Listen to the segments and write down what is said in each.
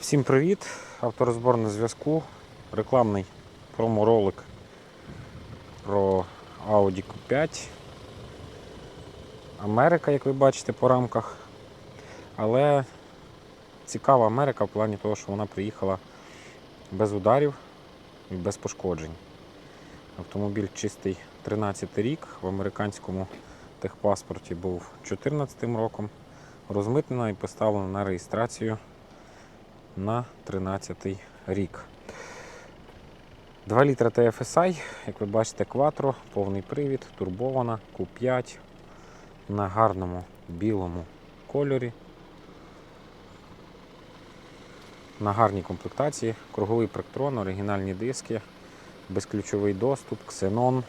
Всім привіт! Авторозбор на зв'язку. Рекламний промо-ролик про Audi Q5. Америка, як ви бачите по рамках. Але цікава Америка в плані того, що вона приїхала без ударів і без пошкоджень. Автомобіль чистий 13 рік, в американському техпаспорті був 14 роком. Розмитнена і поставлена на реєстрацію на 13 рік. 2 літра TFSI, як ви бачите, Quattro, повний привід, турбована, Q5 на гарному білому кольорі. На гарній комплектації, круговий пректрон, оригінальні диски, безключовий доступ, ксенон,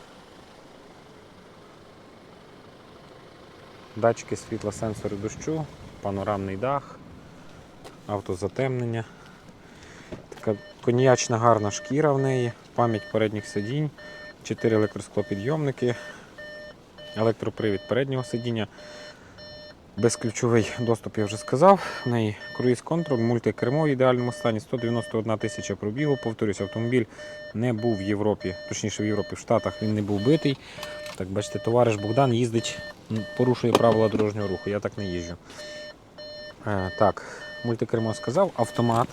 датчики світла, сенсори дощу, панорамний дах автозатемнення. Така коньячна гарна шкіра в неї, пам'ять передніх сидінь, 4 електросклопідйомники, електропривід переднього сидіння, безключовий доступ, я вже сказав. В неї круїз контроль, мультикермо в ідеальному стані, 191 тисяча пробігу. Повторюсь, автомобіль не був в Європі, точніше в Європі, в Штатах він не був битий. Так, бачите, товариш Богдан їздить, порушує правила дорожнього руху. Я так не їжджу. Е, так, мультикермо сказав, автомат,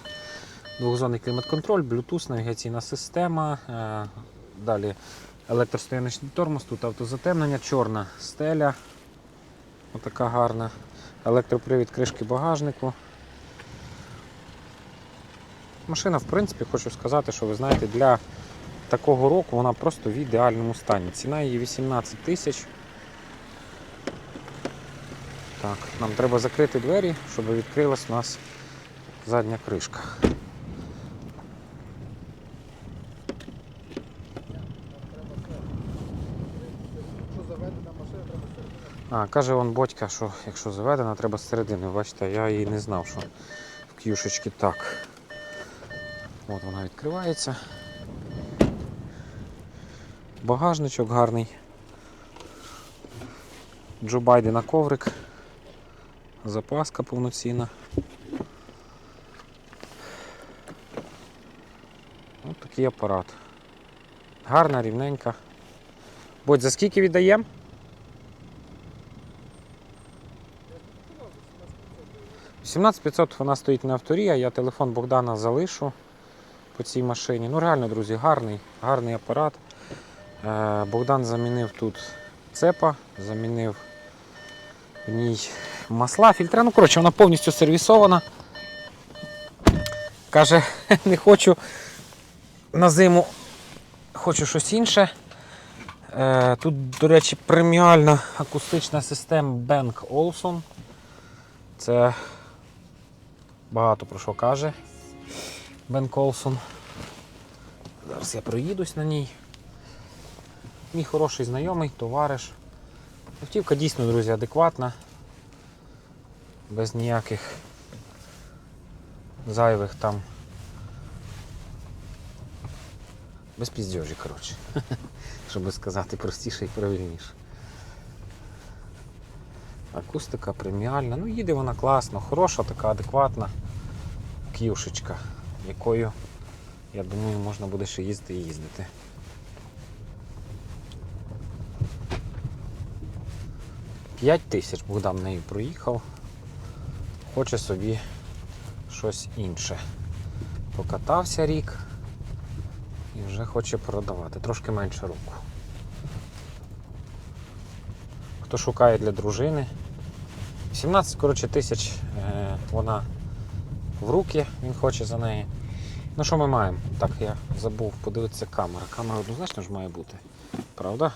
двохзонний клімат-контроль, Bluetooth, навігаційна система. е, Далі електростояночний тормоз, тут автозатемнення, чорна стеля. Отака гарна. Електропривід кришки багажнику. Машина, в принципі, хочу сказати, що ви знаєте, для такого року вона просто в ідеальному стані. Ціна її 18 тисяч. Так, нам треба закрити двері, щоб відкрилась у нас задня кришка. А, каже он батька, що якщо заведена, треба з середини. Бачите, я і не знав, що в к'юшечки так. От вона відкривається. Багажничок гарний. Джо Байдена коврик. Запаска повноцінна. Ось такий апарат. Гарна, рівненька. Будь за скільки віддаємо? 17500 вона стоїть на авторі, а я телефон Богдана залишу по цій машині. Ну реально, друзі, гарний, гарний апарат. Е, Богдан замінив тут цепа, замінив в ній масла, фільтра. Ну, коротше, вона повністю сервісована. Каже, не хочу на зиму, хочу щось інше. Е, Тут, до речі, преміальна акустична система Bang Olufsen. Це багато про що каже Бен Колсон. Зараз я проїдусь на ній. Мій хороший знайомий, товариш. Автівка дійсно, друзі, адекватна, без ніяких зайвих там. Без піздьожі, коротше. Щоб сказати простіше і правильніше. Акустика преміальна. Ну, їде вона класно, хороша, така адекватна к'юшечка, якою, я думаю, можна буде ще їздити і їздити. П'ять тисяч Богдан нею проїхав. Хоче собі щось інше. Покатався рік і вже хоче продавати. Трошки менше року. Хто шукає для дружини. 17 коротше, тисяч е, вона в руки, він хоче за неї. Ну що ми маємо? Так, я забув подивитися камера. Камера однозначно ж має бути. Правда?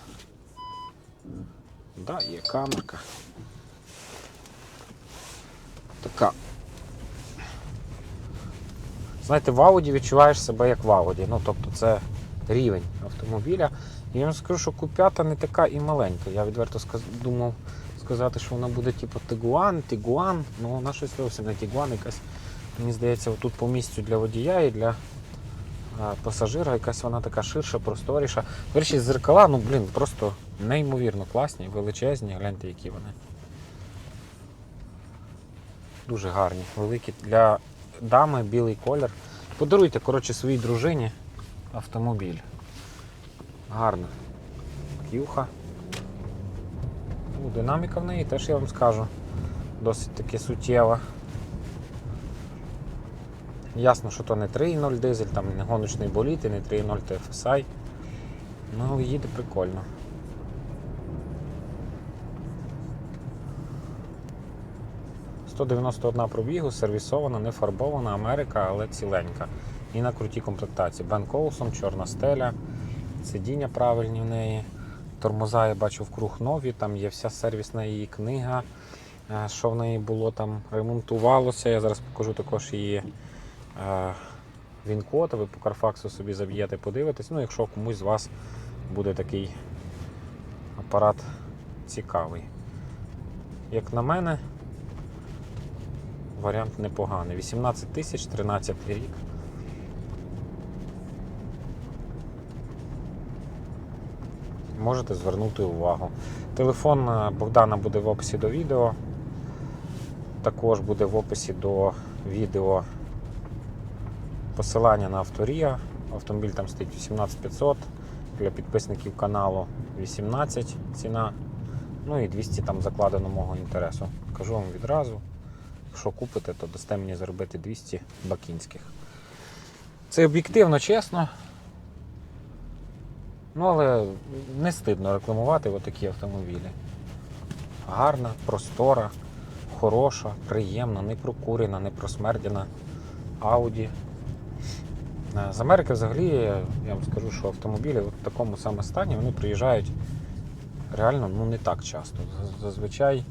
Да, є камерка. Така. Знаєте, в Ауді відчуваєш себе як в Ауді. Ну, тобто це рівень автомобіля. І я вам скажу, що купята не така і маленька. Я відверто сказ... думав сказати, що вона буде типу Тигуан, Тигуан, ну вона щось зовсім не Тигуан, якась, мені здається, тут по місцю для водія і для пасажира якась вона така ширша, просторіша. До зеркала, ну блін, просто неймовірно класні, величезні, гляньте, які вони. Дуже гарні, великі для дами, білий колір. Подаруйте, коротше, своїй дружині автомобіль. Гарно. К'юха. Ну, динаміка в неї теж я вам скажу. Досить таки суттєва. Ясно, що то не 3.0 дизель, там не гоночний боліт і не 3.0 TFSI. Ну, їде прикольно. «191 пробігу, сервісована, не фарбована, Америка, але ціленька. І на крутій комплектації. Бен Коулсон, чорна стеля, сидіння правильні в неї. Тормоза я бачу вкруг нові, там є вся сервісна її книга, е, що в неї було там, ремонтувалося. Я зараз покажу також її е, він-код, ви по Карфаксу собі заб'єте, подивитесь. Ну, якщо комусь з вас буде такий апарат цікавий. Як на мене, варіант непоганий. 18 тисяч, 13 рік. Можете звернути увагу. Телефон е, Богдана буде в описі до відео. Також буде в описі до відео посилання на авторія. Автомобіль там стоїть 18500. Для підписників каналу 18 ціна. Ну і 200 там закладено мого інтересу. Кажу вам відразу. Якщо купите, то дасте мені заробити 200 бакінських. Це об'єктивно чесно. Ну, але не стидно рекламувати отакі автомобілі. Гарна, простора, хороша, приємна, не прокурена, не просмердяна Audi. Е, З Америки взагалі я вам скажу, що автомобілі в такому саме стані вони приїжджають реально ну, не так часто. Зазвичай е,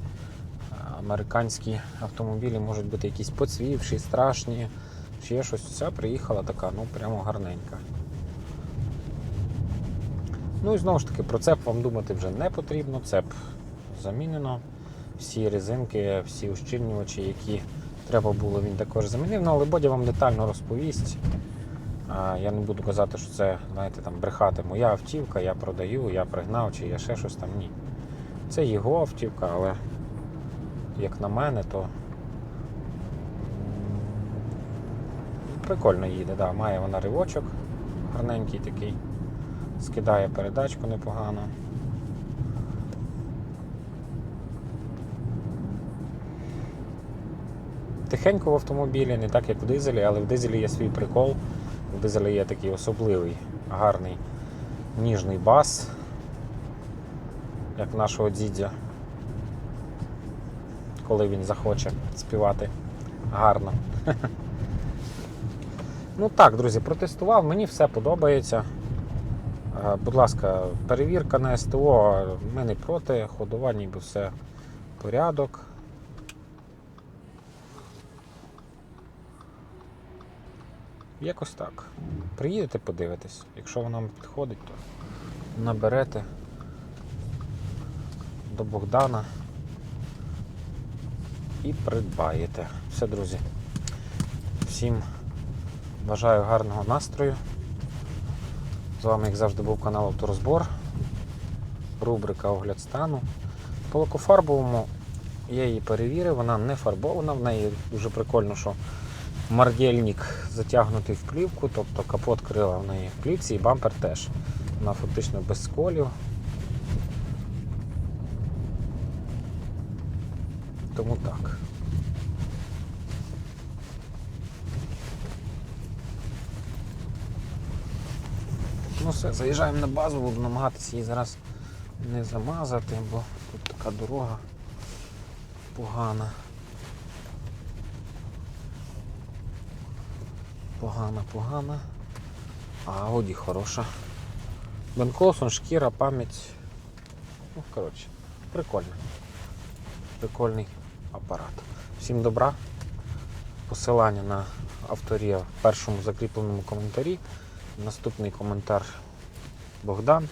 американські автомобілі можуть бути якісь поцвівші, страшні, ще щось. Ця приїхала така, ну прямо гарненька. Ну і знову ж таки, про цеп вам думати вже не потрібно. Цеп замінено. Всі резинки, всі ущільнювачі, які треба було, він також замінив. Ну, але Бодя вам детально розповість. Я не буду казати, що це, знаєте, там брехати моя автівка, я продаю, я пригнав, чи я ще щось там. Ні. Це його автівка, але як на мене, то прикольно їде. Да. Має вона ривочок гарненький такий. Скидає передачку непогано. Тихенько в автомобілі, не так як в дизелі, але в дизелі є свій прикол. В дизелі є такий особливий, гарний ніжний бас, як нашого дідя, коли він захоче співати гарно. Ну так, друзі, протестував, мені все подобається. Е, Будь ласка, перевірка на СТО, ми не проти, ходова ніби все порядок. Якось так. Приїдете, подивитесь. Якщо воно вам підходить, то наберете до Богдана і придбаєте. Все, друзі. Всім бажаю гарного настрою. З вами, як завжди, був канал Авторозбор. Рубрика Огляд стану. По лакофарбовому я її перевірив, вона не фарбована, в неї дуже прикольно, що мардельник затягнутий в плівку, тобто капот крила в неї в плівці і бампер теж. Вона фактично без сколів. Тому так. Ну все, заїжджаємо на базу, буду намагатися її зараз не замазати, бо тут така дорога погана. Погана, погана. А Ауді хороша. Бен Колсон, шкіра, пам'ять. Ну, коротше, прикольно. Прикольний апарат. Всім добра. Посилання на авторія в першому закріпленому коментарі. Наступний коментар Богдан.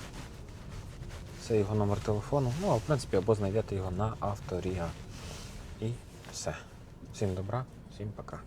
Це його номер телефону. Ну, а в принципі, або знайдете його на авторія. І все. Всім добра, всім пока.